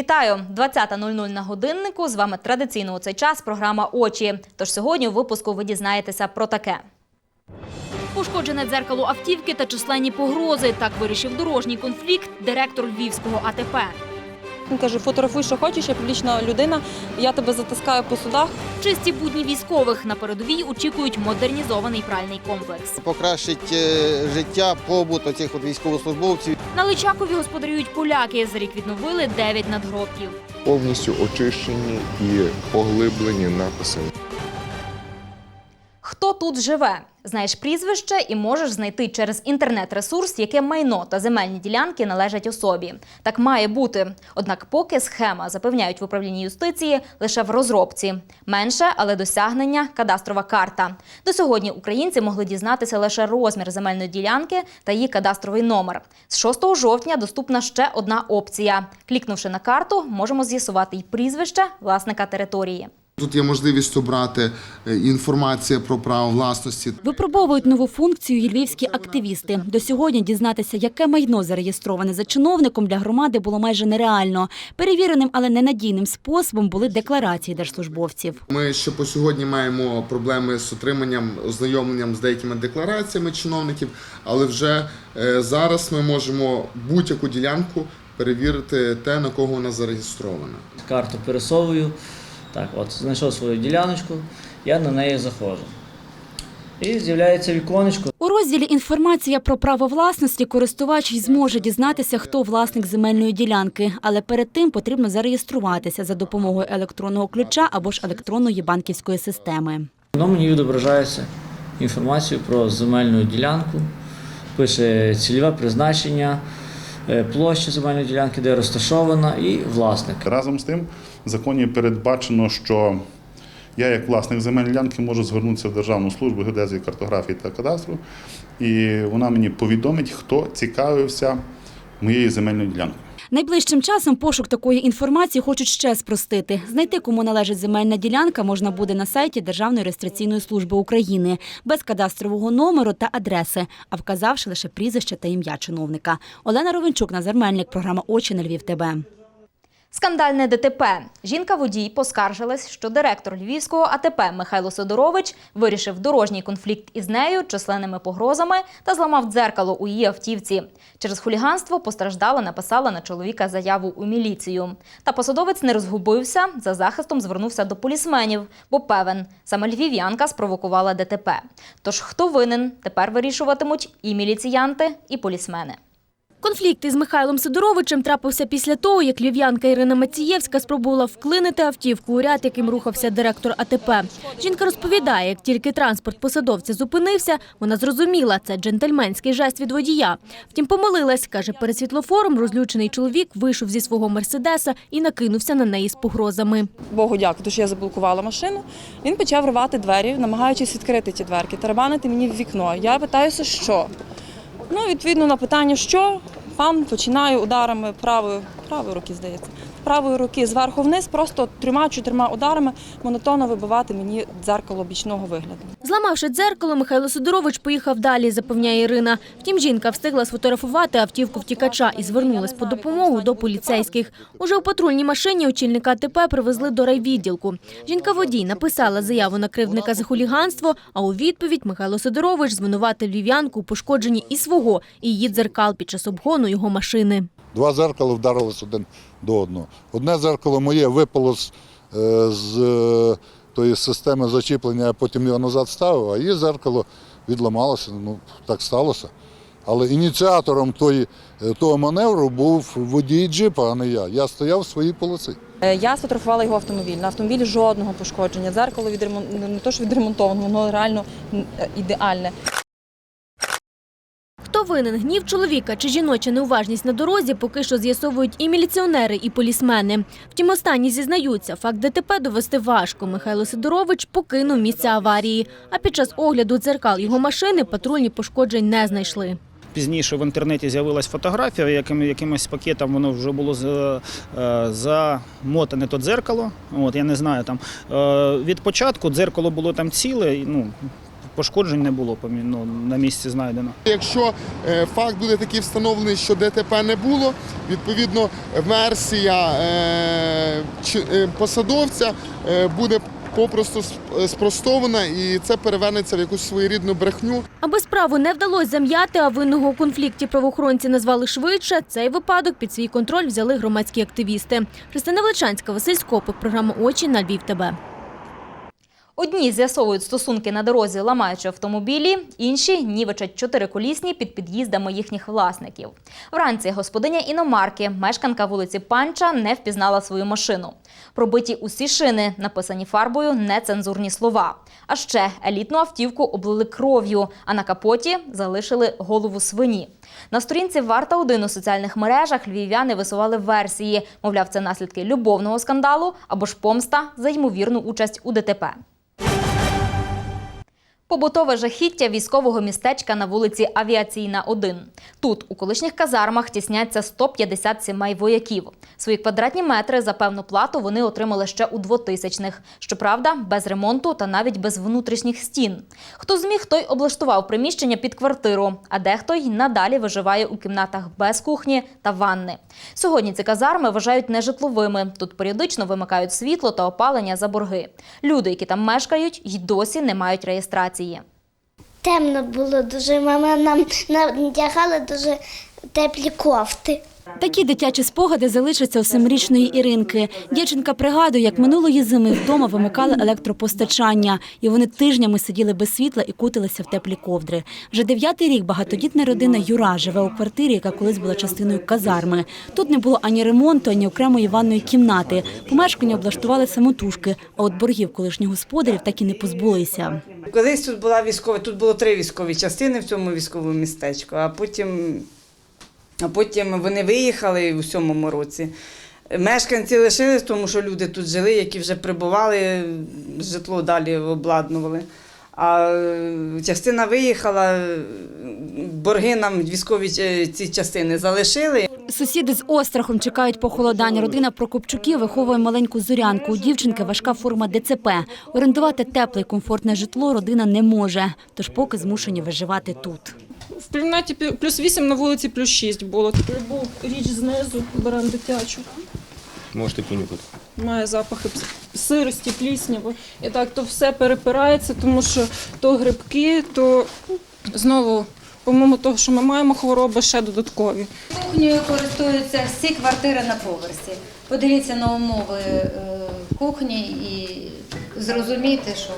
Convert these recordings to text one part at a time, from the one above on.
Вітаю! 20.00 на годиннику. З вами традиційно у цей час програма Очі. Тож сьогодні у випуску ви дізнаєтеся про таке. Пошкоджене дзеркало автівки та численні погрози. Так вирішив дорожній конфлікт директор Львівського АТП. Він каже, фотографуй, що хочеш, я публічна людина, я тебе затискаю по судах. Чисті будні військових на передовій очікують модернізований пральний комплекс. покращить е, життя, побут оцих от військовослужбовців. На Личакові господарюють поляки. За рік відновили 9 надгробків. повністю очищені і поглиблені написи. Хто тут живе? Знаєш прізвище і можеш знайти через інтернет-ресурс, яке майно та земельні ділянки належать особі. Так має бути. Однак, поки схема запевняють в управлінні юстиції лише в розробці. Менше, але досягнення кадастрова карта. До сьогодні українці могли дізнатися лише розмір земельної ділянки та її кадастровий номер. З 6 жовтня доступна ще одна опція. Клікнувши на карту, можемо з'ясувати й прізвище власника території. Тут є можливість обрати е, інформація про право власності. Випробовують нову функцію і львівські активісти. До сьогодні дізнатися, яке майно зареєстроване за чиновником для громади було майже нереально. Перевіреним, але ненадійним способом були декларації держслужбовців. Ми ще по сьогодні маємо проблеми з отриманням, ознайомленням з деякими деклараціями чиновників, але вже е, зараз ми можемо будь-яку ділянку перевірити те, на кого вона зареєстрована. карту пересовую. Так, от, знайшов свою діляночку, я на неї заходжу. І з'являється віконечко. У розділі інформація про право власності користувач зможе дізнатися, хто власник земельної ділянки, але перед тим потрібно зареєструватися за допомогою електронного ключа або ж електронної банківської системи. Воно мені відображається інформацію про земельну ділянку, пише цільове призначення, е, площа земельної ділянки, де розташована, і власник. Разом з тим, в законі передбачено, що я, як власник земельної ділянки, можу звернутися в Державну службу геодезії, картографії та кадастру, і вона мені повідомить, хто цікавився моєю земельною ділянкою. Найближчим часом пошук такої інформації хочуть ще спростити. Знайти, кому належить земельна ділянка, можна буде на сайті Державної реєстраційної служби України без кадастрового номеру та адреси, а вказавши лише прізвище та ім'я чиновника. Олена Ровенчук, Назар Мельник, програма Очі на Львів. ТБ. Скандальне ДТП. Жінка-водій поскаржилась, що директор Львівського АТП Михайло Сидорович вирішив дорожній конфлікт із нею численними погрозами та зламав дзеркало у її автівці. Через хуліганство постраждала написала на чоловіка заяву у міліцію. Та посадовець не розгубився, за захистом звернувся до полісменів, бо певен, саме львів'янка спровокувала ДТП. Тож хто винен, тепер вирішуватимуть і міліціянти, і полісмени. Конфлікт із Михайлом Сидоровичем трапився після того, як львів'янка Ірина Мацієвська спробувала вклинити автівку у ряд, яким рухався директор АТП. Жінка розповідає, як тільки транспорт посадовця зупинився, вона зрозуміла, це джентльменський жест від водія. Втім, помилилась, каже, перед світлофором розлючений чоловік вийшов зі свого мерседеса і накинувся на неї з погрозами. Богу дякую, тому що я заблокувала машину. Він почав рвати двері, намагаючись відкрити ті дверки, тарабанити мені в вікно. Я питаюся, що. Ну, відповідно на питання, що пан починає ударами правої, правої руки, здається, правої руки зверху вниз, просто трьома-чотирма ударами монотонно вибивати мені дзеркало бічного вигляду. Зламавши дзеркало, Михайло Сидорович поїхав далі, запевняє Ірина. Втім, жінка встигла сфотографувати автівку втікача і звернулась по допомогу до поліцейських. Уже у патрульній машині очільника АТП привезли до райвідділку. Жінка-водій написала заяву на кривдника за хуліганство, а у відповідь Михайло Сидорович звинуватив львів'янку у пошкодженні і свого, і її дзеркал під час обгону його машини. Два зеркала вдарились один до одного. Одне зеркало моє випало з, е, з е, тої системи зачіплення, я потім його назад ставив, а її зеркало відламалося. Ну, так сталося. Але ініціатором тої, е, того маневру був водій джипа, а не я. Я стояв в своїй полоси. Е, Я сфотографувала його автомобіль. На автомобілі жодного пошкодження. Дзеркало відремон... не то, що відремонтоване, воно реально ідеальне. Хто винен гнів чоловіка чи жіноча неуважність на дорозі, поки що з'ясовують і міліціонери, і полісмени. Втім, останні зізнаються, факт ДТП довести важко. Михайло Сидорович покинув місце аварії. А під час огляду дзеркал його машини патрульні пошкоджень не знайшли. Пізніше в інтернеті з'явилась фотографія, яким, якимось пакетом воно вже було е, замотане то дзеркало. От, я не знаю там. Е, Від початку дзеркало було там ціле, ну, пошкоджень не було ну, на місці знайдено. Якщо е, факт буде такий встановлений, що ДТП не було, відповідно версія е, е, посадовця буде попросту спростована і це перевернеться в якусь своєрідну брехню. Аби справу не вдалося зам'яти, а винного у конфлікті правоохоронці назвали швидше, цей випадок під свій контроль взяли громадські активісти. Христина Величанська, Василь Скопик, програма «Очі» на Львів ТБ. Одні з'ясовують стосунки на дорозі, ламаючи автомобілі, інші нівечать чотириколісні під під'їздами їхніх власників. Вранці господиня іномарки, мешканка вулиці Панча, не впізнала свою машину. Пробиті усі шини, написані фарбою нецензурні слова. А ще елітну автівку облили кров'ю, а на капоті залишили голову свині. На сторінці Варта 1 у соціальних мережах львів'яни висували версії. Мовляв, це наслідки любовного скандалу або ж помста за ймовірну участь у ДТП. Побутове жахіття військового містечка на вулиці Авіаційна 1. Тут, у колишніх казармах, тісняться 150 сімей вояків. Свої квадратні метри за певну плату вони отримали ще у 2000-х. Щоправда, без ремонту та навіть без внутрішніх стін. Хто зміг, той облаштував приміщення під квартиру, а дехто й надалі виживає у кімнатах без кухні та ванни. Сьогодні ці казарми вважають нежитловими. Тут періодично вимикають світло та опалення за борги. Люди, які там мешкають, й досі не мають реєстрації. Темно було дуже. Мама нам надягала дуже теплі кофти. Такі дитячі спогади залишаться у семирічної Іринки. Дівчинка пригадує, як минулої зими вдома вимикали електропостачання, і вони тижнями сиділи без світла і кутилися в теплі ковдри. Вже дев'ятий рік багатодітна родина Юра живе у квартирі, яка колись була частиною казарми. Тут не було ані ремонту, ані окремої ванної кімнати. Помешкання облаштували самотужки, а от боргів колишніх господарів так і не позбулися. Колись тут була військова, тут було три військові частини в цьому військовому містечку, а потім, а потім вони виїхали у сьомому році. Мешканці лишились, тому що люди тут жили, які вже прибували, житло далі обладнували. А е, частина виїхала, борги нам військові е, ці частини залишили. Сусіди з острахом чекають похолодання. Родина Прокопчуків виховує маленьку зорянку. У дівчинки важка форма ДЦП. Орендувати тепле і комфортне житло родина не може, тож поки змушені виживати тут. В кімнаті плюс 8, на вулиці плюс 6 було. Любов річ знизу, беремо дитячу. Можете понюхати. Має запахи сирості, плісняви. І так то все перепирається, тому що то грибки, то знову, помимо того, що ми маємо хвороби, ще додаткові. Кухнею користуються всі квартири на поверсі. Подивіться на умови е, кухні і зрозумійте, що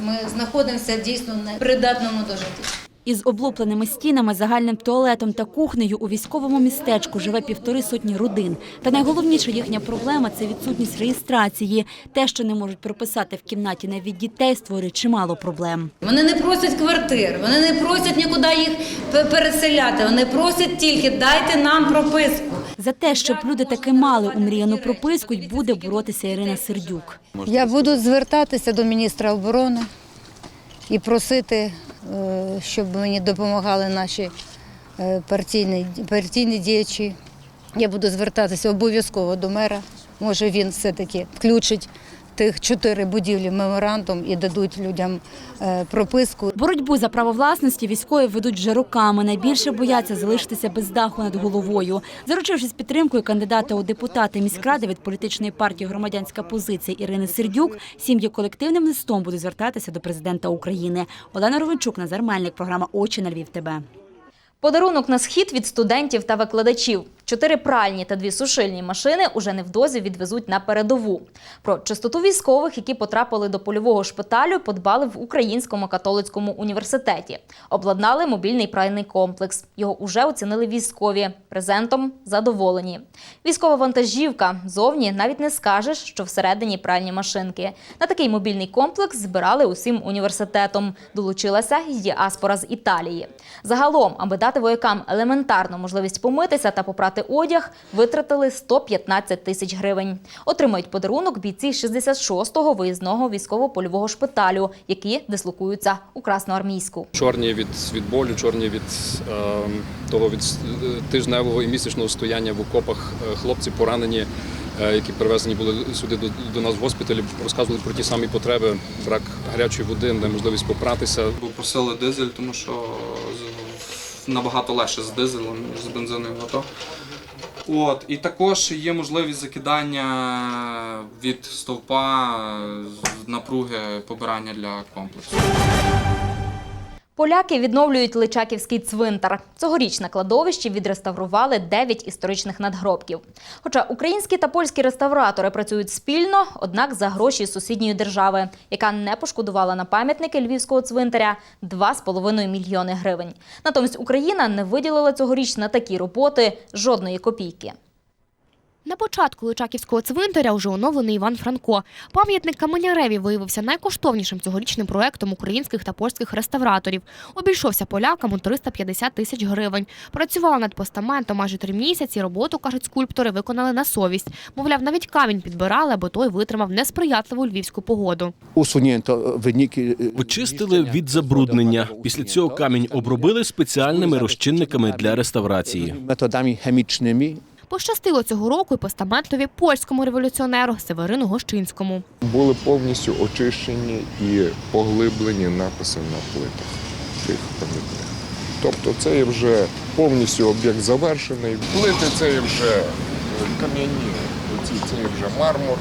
ми знаходимося дійсно в непридатному до життя. Із облупленими стінами, загальним туалетом та кухнею у військовому містечку живе півтори сотні родин. Та найголовніша їхня проблема це відсутність реєстрації. Те, що не можуть прописати в кімнаті навіть дітей, створює чимало проблем. Вони не просять квартир, вони не просять нікуди їх переселяти. Вони просять тільки дайте нам прописку. За те, щоб люди таки мали умріяну прописку, й буде боротися Ірина Сердюк. Я буду звертатися до міністра оборони і просити, е, щоб мені допомагали наші е, партійні, партійні діячі. Я буду звертатися обов'язково до мера. Може, він все-таки включить тих чотири будівлі меморандум і дадуть людям е, прописку. Боротьбу за право власності військові ведуть вже роками. Найбільше бояться залишитися без даху над головою. Заручившись підтримкою кандидата у депутати міськради від політичної партії Громадянська позиція Ірини Сердюк, сім'ї колективним листом будуть звертатися до президента України. Олена Ровенчук, Назар Мельник, програма Очі на Львів. ТБ. Подарунок на схід від студентів та викладачів. Чотири пральні та дві сушильні машини уже невдовзі відвезуть на передову. Про чистоту військових, які потрапили до польового шпиталю, подбали в Українському католицькому університеті. Обладнали мобільний пральний комплекс. Його уже оцінили військові. Презентом задоволені. Військова вантажівка. Зовні навіть не скажеш, що всередині пральні машинки. На такий мобільний комплекс збирали усім університетом. Долучилася й діаспора з Італії. Загалом, аби дати воякам елементарну можливість помитися та попрати одяг, витратили 115 тисяч гривень. Отримають подарунок бійці 66-го виїзного військово-польового шпиталю, які дислокуються у Красноармійську. Чорні від, від болю, чорні від е, того від тижневого і місячного стояння в окопах. Е, Хлопці поранені е, які перевезені були сюди до, до нас в госпіталі, розказували про ті самі потреби, брак гарячої води, неможливість попратися. Бо просили дизель, тому що набагато легше з дизелем, ніж з бензином АТО. От, і також є можливість закидання від стовпа напруги побирання для комплексу. Поляки відновлюють Личаківський цвинтар. Цьогоріч на кладовищі відреставрували 9 історичних надгробків. Хоча українські та польські реставратори працюють спільно, однак за гроші сусідньої держави, яка не пошкодувала на пам'ятники львівського цвинтаря 2,5 мільйони гривень. Натомість Україна не виділила цьогоріч на такі роботи жодної копійки. На початку Личаківського цвинтаря вже оновлений Іван Франко. Пам'ятник Каменяреві виявився найкоштовнішим цьогорічним проектом українських та польських реставраторів. Обійшовся полякам у 350 тисяч гривень. Працювала над постаментом майже три місяці. Роботу, кажуть скульптори, виконали на совість. Мовляв, навіть камінь підбирали, аби той витримав несприятливу львівську погоду. Очистили від забруднення. Після цього камінь обробили спеціальними розчинниками для реставрації. методами хімічними. Пощастило цього року і постаментові польському революціонеру Северину Гощинському. Були повністю очищені і поглиблені написи на плитах тих пам'ятних. Тобто це є вже повністю об'єкт завершений. Плити це вже е, кам'яні, це вже мармур.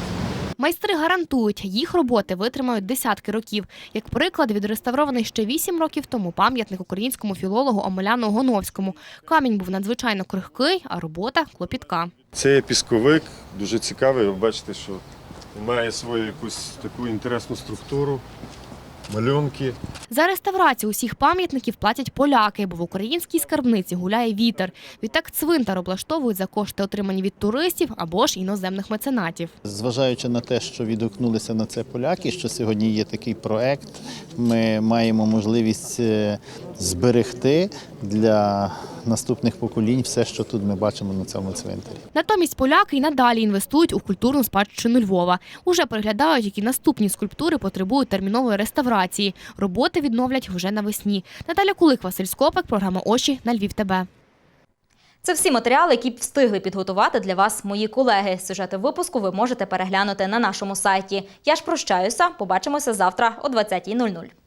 Майстри гарантують, їх роботи витримають десятки років. Як приклад, відреставрований ще вісім років тому пам'ятник українському філологу Омеляну Гоновському. Камінь був надзвичайно крихкий, а робота клопітка. Це пісковик, дуже цікавий. Ви бачите, що має свою якусь таку інтересну структуру, малюнки. За реставрацію усіх пам'ятників платять поляки, бо в українській скарбниці гуляє вітер. Відтак цвинтар облаштовують за кошти, отримані від туристів або ж іноземних меценатів. Зважаючи на те, що відгукнулися на це поляки, що сьогодні є такий проект, ми маємо можливість е, зберегти для наступних поколінь все, що тут ми бачимо на цьому цвинтарі. Натомість поляки й надалі інвестують у культурну спадщину Львова. Уже переглядають, які наступні скульптури потребують термінової реставрації. Роботи відновлять вже навесні. Наталя Кулик, Василь Скопик, програма Очі на Львів. ТБ. Це всі матеріали, які встигли підготувати для вас мої колеги. Сюжети випуску ви можете переглянути на нашому сайті. Я ж прощаюся. Побачимося завтра о 20.00.